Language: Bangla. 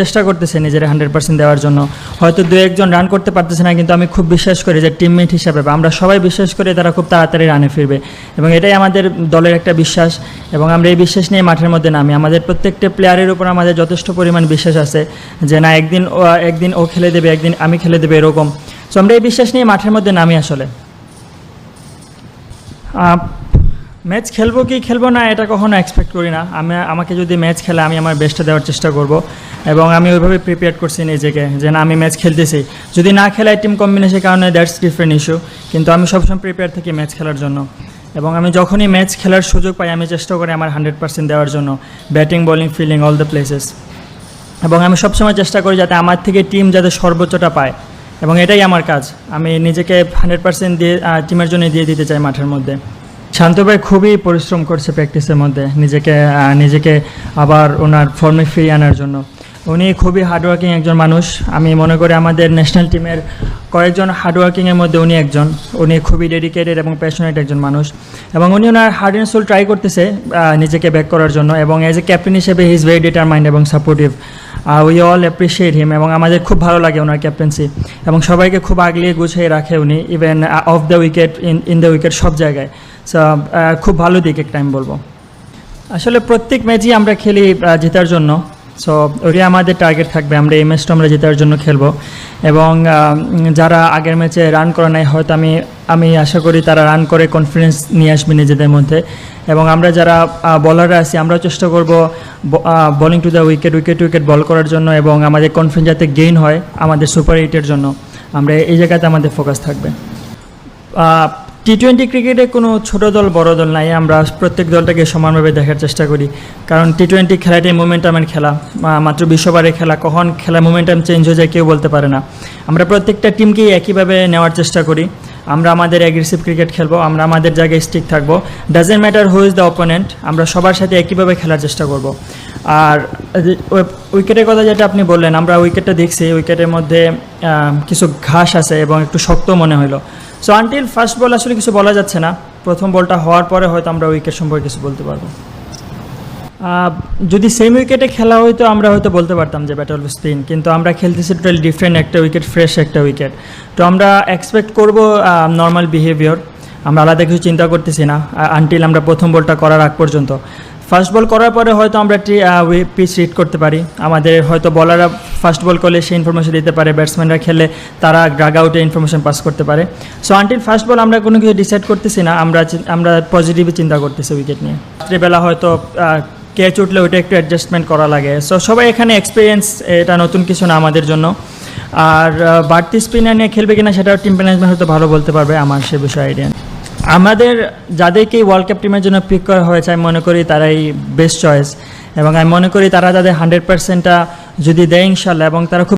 চেষ্টা করতেছে নিজের হান্ড্রেড পার্সেন্ট দেওয়ার জন্য। হয়তো দু একজন রান করতে পারতেছে না, কিন্তু আমি খুব বিশ্বাস করি যে টিমমেট হিসাবে বা আমরা সবাই বিশ্বাস করি তারা খুব তাড়াতাড়ি রানে ফিরবে। এবং এটাই আমাদের দলের একটা বিশ্বাস এবং আমরা এই বিশ্বাস নিয়ে মাঠের মধ্যে নামি। আমাদের প্রত্যেকটা প্লেয়ারের উপর আমাদের যথেষ্ট পরিমাণ বিশ্বাস আছে যে না, একদিন ও একদিন ও খেলে দেবে, একদিন আমি খেলে দেবে এরকম। সো আমরা এই বিশ্বাস নিয়ে মাঠের মধ্যে নামি আসলে। ম্যাচ খেলব কি খেলব না, এটা কখনো এক্সপেক্ট করি না। আমি, আমাকে যদি ম্যাচ খেলে আমি আমার বেস্টটা দেওয়ার চেষ্টা করব। এবং আমি ওইভাবে প্রিপেয়ার করছি নিজেকে যে না, আমি ম্যাচ খেলতেছি। যদি না খেলাই টিম কম্বিনেশনের কারণে দ্যাটস ডিফারেন্ট ইস্যু কিন্তু আমি সবসময় প্রিপেয়ার থাকি ম্যাচ খেলার জন্য। এবং আমি যখনই ম্যাচ খেলার সুযোগ পাই, আমি চেষ্টা করি আমার হান্ড্রেড পার্সেন্ট দেওয়ার জন্য। Batting bowling fielding all the places এবং আমি সবসময় চেষ্টা করি যাতে আমার থেকে টিম যাতে সর্বোচ্চটা পায়। এবং এটাই আমার কাজ। আমি নিজেকে হান্ড্রেড পার্সেন্ট দিয়ে টিমের জন্য দিয়ে দিতে চাই মাঠের মধ্যে। শান্ত ভাই খুবই পরিশ্রম করছে প্র্যাকটিসের মধ্যে। নিজেকে নিজেকে আবার ওনার ফর্মে ফিরিয়ে আনার জন্য। উনি খুবই হার্ডওয়ার্কিং একজন মানুষ। আমি মনে করি আমাদের ন্যাশনাল টিমের কয়েকজন হার্ডওয়ার্কিংয়ের মধ্যে উনি একজন। উনি খুবই ডেডিকেটেড এবং প্যাশনেট একজন মানুষ। এবং উনি ওনার হার্ড অ্যান্ড সোল ট্রাই করতেছে নিজেকে ব্যাক করার জন্য। এবং এজ এ ক্যাপ্টেন হিসেবে হি ইজ ভেরি ডিটারমাইন্ড এবং supportive we all appreciate him এবং আমাদের খুব ভালো লাগে ওনার ক্যাপ্টেন্সি এবং সবাইকে খুব আগলিয়ে গুছিয়ে রাখে উনি even off the wicket in in the wicket সব জায়গায়। সো খুব ভালো দিক একটা আমি বলব। আসলে প্রত্যেক ম্যাচই আমরা খেলি জেতার জন্য। সো ওটাই আমাদের টার্গেট থাকবে, আমরা এই ম্যাচটা আমরা জেতার জন্য খেলব। এবং যারা আগের ম্যাচে রান করে নাই, হয়তো আমি আমি আশা করি তারা রান করে কনফিডেন্স নিয়ে আসবে নিজেদের মধ্যে। এবং আমরা যারা বলাররা আছি, আমরাও চেষ্টা করব bowling to the wicket wicket wicket ball করার জন্য এবং আমাদের কনফিডেন্স যাতে গেইন হয় আমাদের সুপার এইটের জন্য। আমরা এই জায়গাতে আমাদের ফোকাস থাকবে। টি টোয়েন্টি ক্রিকেটে কোনো ছোট দল, বড় দল নাই। আমরা প্রত্যেক দলটাকে সমানভাবে দেখার চেষ্টা করি। কারণ টি টোয়েন্টি খেলাটাই মোমেন্টামের খেলা। মাত্র বিশ্ববারের খেলা। কখন খেলা মোমেন্টাম চেঞ্জ হয়ে যায় কেউ বলতে পারে না। আমরা প্রত্যেকটা টিমকেই একইভাবে নেওয়ার চেষ্টা করি। আমরা আমাদের অ্যাগ্রেসিভ ক্রিকেট খেলব। আমরা আমাদের জায়গায় স্টিক থাকব। Doesn't matter who is the opponent আমরা সবার সাথে একইভাবে খেলার চেষ্টা করব। আর উইকেটের কথা যেটা আপনি বললেন, আমরা উইকেটটা দেখছি। উইকেটের মধ্যে কিছু ঘাস আছে এবং একটু শক্ত মনে হলো। সো আনটিল ফার্স্ট বল আসলে কিছু বলা যাচ্ছে না, প্রথম বলটা হওয়ার পরে হয়তো আমরা উইকেট সম্পর্কে কিছু বলতে পারব। যদি সেম উইকেটে খেলা হয়তো আমরা হয়তো বলতে পারতাম যে ব্যাটল স্পিন কিন্তু আমরা খেলতেছি টোটালি ডিফারেন্ট একটা উইকেট ফ্রেশ একটা উইকেট তো আমরা এক্সপেক্ট করব নর্মাল বিহেভিয়ার আমরা আলাদা কিছু চিন্তা করতেছি না আনটিল আমরা প্রথম বলটা করার আগ পর্যন্ত। ফার্স্ট বল করার পরে হয়তো আমরা একটি পিচ রিড করতে পারি। আমাদের হয়তো বলাররা ফার্স্ট বল করলে সেই ইনফরমেশন দিতে পারে ব্যাটসম্যানরা খেলে তারা ড্রাগ আউটে ইনফরমেশন পাস করতে পারে। সো আনটিল ফার্স্ট বল আমরা কোনো কিছু ডিসাইড করতেছি না, আমরা আমরা পজিটিভই চিন্তা করতেছি উইকেট নিয়ে। রাত্রিবেলা হয়তো ক্যাচ উঠলে ওইটা একটু অ্যাডজাস্টমেন্ট করা লাগে। সো সবাই এখানে এক্সপিরিয়েন্স এটা নতুন কিছু না আমাদের জন্য। আর বাড়তি স্পিনার নিয়ে খেলবে কিনা সেটাও টিম ম্যানেজমেন্ট হয়তো ভালো বলতে পারবে, আমার সে বিষয়ে আইডিয়া আমাদের যাদেরকে ওয়ার্ল্ড কাপ টিমের জন্য পিক করা হয়েছে, আমি মনে করি তারাই বেস্ট চয়েস এবং আমি মনে করি তারা তাদের হান্ড্রেড পার্সেন্টটা যদি দেয় ইনশাল্লাহ এবং তারা খুব